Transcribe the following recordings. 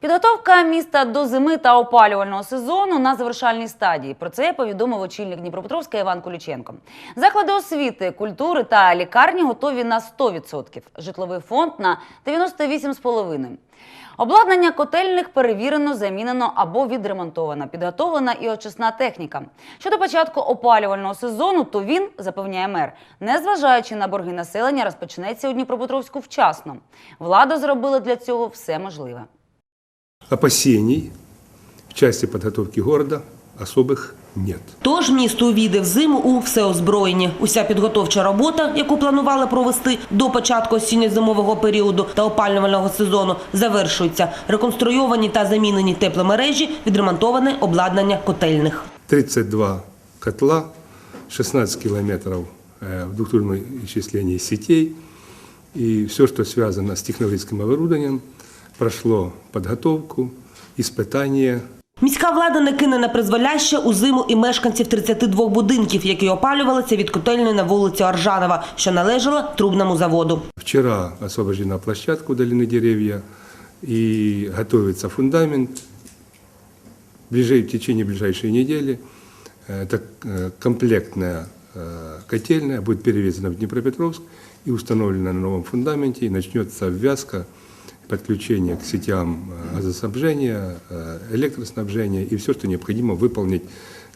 Підготовка міста до зими та опалювального сезону на завершальній стадії. Про це повідомив очільник Дніпропетровська Іван Куліченко. Заклади освіти, культури та лікарні готові на 100%. Житловий фонд на 98,5%. Обладнання котельних перевірено, замінено або відремонтовано. Підготовлена і очисна техніка. Щодо початку опалювального сезону, то він, запевняє мер, незважаючи на борги населення, розпочнеться у Дніпропетровську вчасно. Влада зробила для цього все можливе. Опасений в части подготовки города особых нет. Тож місто увійде в зиму у всеозброєнні. Уся підготовча робота, яку планували провести до початку осінньо-зимового періоду та опалювального сезону, завершується. Реконструйовані та замінені тепломережі, відремонтоване обладнання котельних. 32 котла, 16 километров э, вдохновенного исчисления сетей и все, что связано с технологическим оборудованием, прошло подготовку, испытания, Міська влада не кине на призволяще у зиму і мешканців 32 будинків, які опалювалися від котельної на вулиці Аржанова, що належала трубному заводу. Вчера освобождена площадка, удалены деревья и готовится фундамент. В ближай- в течение ближайшей недели э, эта э, комплектная э, котельная будет перевезена в Днепропетровск и установлена на новом фундаменте, и начнется обвязка, подключение к сетям э, газоснабжения, э, электроснабжения и все, что необходимо выполнить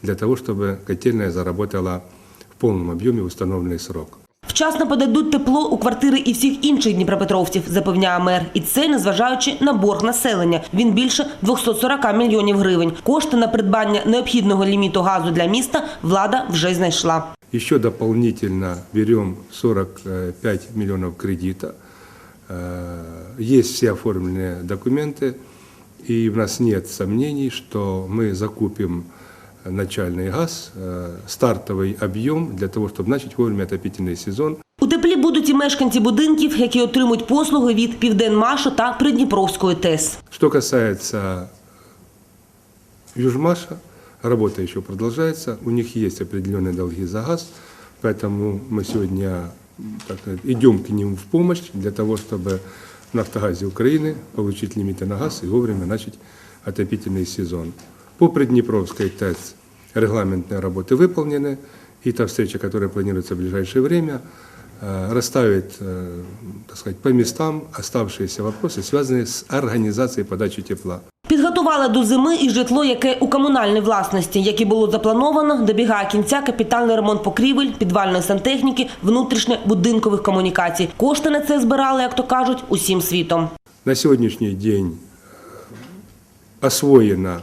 для того, чтобы котельная заработала в полном объеме в установленный срок. Вчасно подадуть тепло у квартири і всіх інших дніпропетровців, запевняє мер. І це незважаючи на борг населення. Він більше 240 мільйонів гривень. Кошти на придбання необхідного ліміту газу для міста влада вже знайшла. Еще дополнительно берем 45 миллионов кредита. Э, Есть все оформленные документы, и у нас нет сомнений, что мы закупим начальный газ, э, стартовый объем для того, чтобы начать вовремя отопительный сезон. У теплі будуть і мешканці будинків, які отримують послуги від Південмашу та Придніпровської ТЕС. Что касается Южмаша, работа еще продолжается. У них есть определенные долги за газ, поэтому мы сегодня м, так сказать, идем к ним в помощь для того, чтобы в «Нафтогазе Украины» получить лимиты на газ и вовремя начать отопительный сезон. По Приднепровской ТЭЦ регламентные работы выполнены, и та встреча, которая планируется в ближайшее время, э, расставит э, так сказать, по местам оставшиеся вопросы, связанные с организацией подачи тепла. Підготували до зими і житло, яке у комунальній власності, як і було заплановано, добігає кінця капітальний ремонт покрівель, підвальної сантехніки, внутрішньо будинкових комунікацій. Кошти на це збирали, як то кажуть, усім світом. На сегодняшний день э, освоено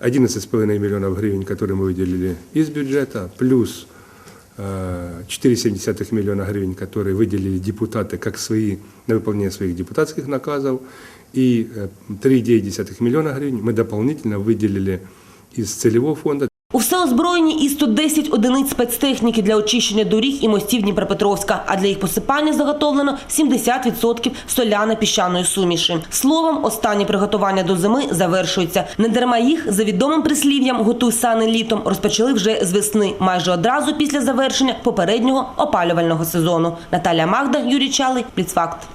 11,5 миллионов гривен, которые мы выделили из бюджета, плюс э, 4,7 миллиона гривен, которые выделили депутаты как свои, на выполнение своих депутатских наказов, и э, 3,9 миллиона гривен мы дополнительно выделили из целевого фонда У всеозброєнні і 110 одиниць спецтехніки для очищення доріг і мостів Дніпропетровська, а для їх посипання заготовлено 70% соляно-піщаної суміші. Словом, останні приготування до зими завершуються. Недарма їх, за відомим прислів'ям «готуй сани літом» розпочали вже з весни, майже одразу після завершення попереднього опалювального сезону. Наталя Магда, Юрій Чалий, Пліцфакт.